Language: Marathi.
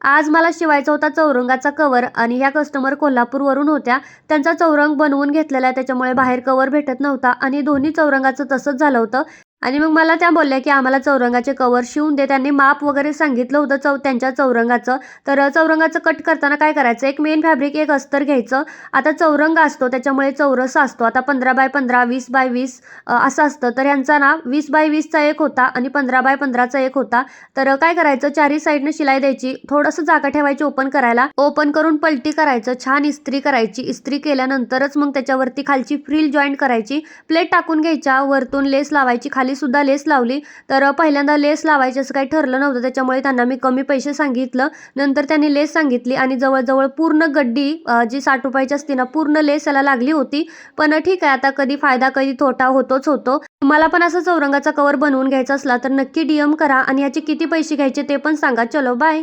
आज मला शिवायचा होता चौरंगाचा कवर आणि ह्या कस्टमर कोल्हापूरवरून होत्या. त्यांचा चौरंग बनवून घेतलेला आहे त्याच्यामुळे बाहेर कवर भेटत नव्हता आणि दोन्ही चौरंगाचं तसंच झालं होतं. आणि मग मला त्या बोलल्या की आम्हाला चौरंगाचे कवर शिवून दे. त्यांनी माप वगैरे सांगितलं होतं चौ त्यांच्या चौरंगाचं. तर चौरंगाचं कट करताना काय करायचं? एक मेन फॅब्रिक एक अस्तर घ्यायचं. आता चौरंग असतो त्याच्यामुळे चौरस असतो. आता पंधरा बाय पंधरा वीस बाय वीस असं असतं. तर ह्यांचा ना वीस बाय वीसचा एक होता आणि पंधरा बाय पंधराचा एक होता. तर काय करायचं? चारही साईडनं शिलाई द्यायची. थोडंसं जागा ठेवायची ओपन करायला. ओपन करून पलटी करायचं. छान इस्त्री करायची. इस्त्री केल्यानंतरच मग त्याच्यावरती खालची फ्रिल जॉईंट करायची. प्लेट टाकून घ्यायच्या. वरतून लेस लावायची खाली. सुद्धा लेस लावली. तर पहिल्यांदा लेस लावायची असं काही ठरलं नव्हतं. त्याच्यामुळे त्यांना मी कमी पैसे सांगितलं. नंतर त्यांनी लेस सांगितली आणि जवळजवळ पूर्ण गड्डी जी साठ रुपयाची असते ना पूर्ण लेस याला लागली होती. पण ठीक आहे. आता कधी फायदा कधी तोटा होतोच होतो. तुम्हाला पण असं चौरंगाचा कवर बनवून घ्यायचा असला तर नक्की डीएम करा आणि याचे किती पैसे घ्यायचे ते पण सांगा. चलो बाय.